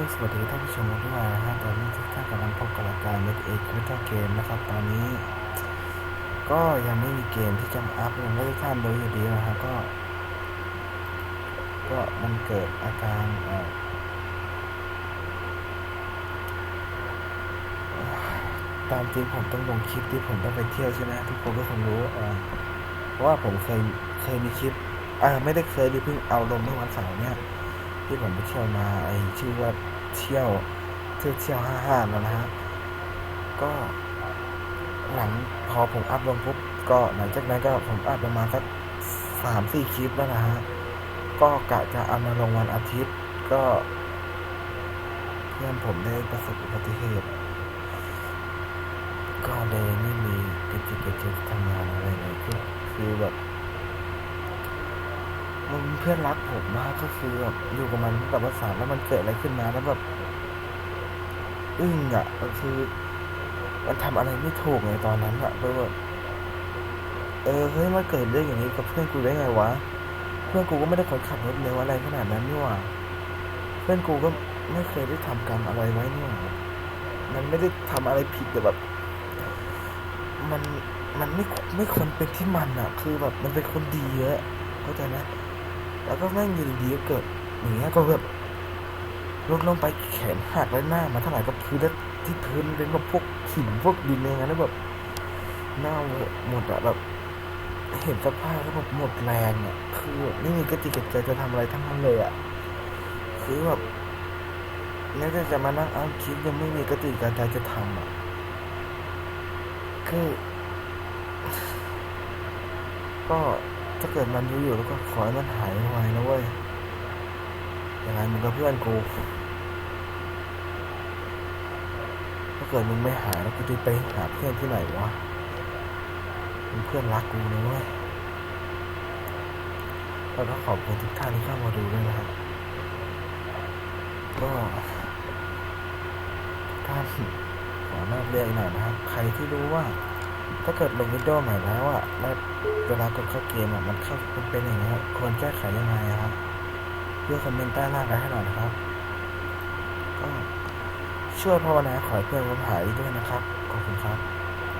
สวัสดีท่านผู้ชมด้วยนนะฮะตอนนี้ทุกท่านกำลังพบกับรายการ Met A Crystal Game นะครับ ตอนนี้ ก็ยังไม่มีเกมที่จะมาอัพลงให้ท่านดูอยู่ดีนะฮะก็ ก็มันเกิดอาการเอ่อตามจริงผมต้องลงคลิปที่ผมต้องไปเที่ยวใช่ไหมทุกคนก็คงรู้เอ่อเพราะว่าผมเคยเคยมีคลิปอ่าไม่ได้เคยดิเพิ่งเอาลงเมื่อวันเสาร์เนี่ย ที่ผมไปเที่ยวมาไอชื่อว่าเที่ยวเที่ยวเที่ยวห้าห้านะฮะก็หลังพอผมอัพลงปุ๊บก็หลังจากนั้นก็ผมอัพประมาณสักสามสี่คลิปแล้วนะฮะก็กะจะเอามาลงวันอาทิตย์ก็ เพื่อนผมได้ประสบอุบัติเหตุก็เลยไม่มีกิจกรรมทำงานอะไรเลยคือคือแบบ มันเพื่อนรักผมมากก็คือแบบอยู่กับมันตั้งแต่วันสามแล้วมันเกิดอะไรขึ้นมาแล้วแบบอึ้งอะก็คือ มันทำอะไรไม่ถูกในตอนนั้นอะก็แบบเออเฮ้ยมาเกิดเรื่องอย่างนี้กับเพื่อนกูได้ไงวะเพื่อนกูก็ไม่ได้คนขับรถเร็วอะไรขนาดนั้นนี่หว่าเพื่อนกูก็ไม่เคยได้ทำกรรมอะไรไว้นี่หว่ามันไม่ได้ทำอะไรผิดแต่แบบ มันมันไม่ไม่ควรเป็นที่มันอะ คือแบบมันเป็นคนดีเยอะเข้าใจไหม แล้วก็แม่งอยู่ดีๆก็เกิดอย่างเงี้ยก็แบบลดลงไปแขนหักแล้วหน้ามาเท่าไหร่ก็พื้นแล้วที่พื้นเป็นแบบพวกหินพวกดินอะไรเงี้ยแล้วแบบหน้าหมดอะแบบ เห็นสภาพแล้วแบบหมดแรงอะคือแบบไม่มีกระจิกกระใจจะทำอะไรทั้งนั้นเลยอะคือแบบแม้แต่จะมานั่งอ้างคิดยังไม่มีกระจิกกระใจจะทำอะคือ ก็ ถ้าเกิดมันรู้อยู่แล้วก็ขอให้มันหายไวนะเว้ยอย่างไรมึงก็เพื่อนกู ถ้าเกิดมึงไม่หายแล้วกูจะไปหาเพื่อนที่ไหนวะมึงเพื่อนรักกูนะเว้ยแล้วก็ขอบคุณทุกท่านที่เข้ามาดูด้วยนะครับก็ท่านขอนอกเรื่องอีกหน่อยนะครับ ใครที่รู้ว่า ถ้าเกิดลงวิดีโอใหม่แล้วอะแล้วเวลากดเข้าเกมอะมันเข้ามันเป็นอย่างเงี้ยควรแก้ไขยังไงอะครับเพื่อคอมเมนต์ใต้ล่างกันให้หน่อยนะครับ ก็ช่วยภาวนาขอให้เพื่อนผมหายด้วยนะครับ ขอบคุณครับ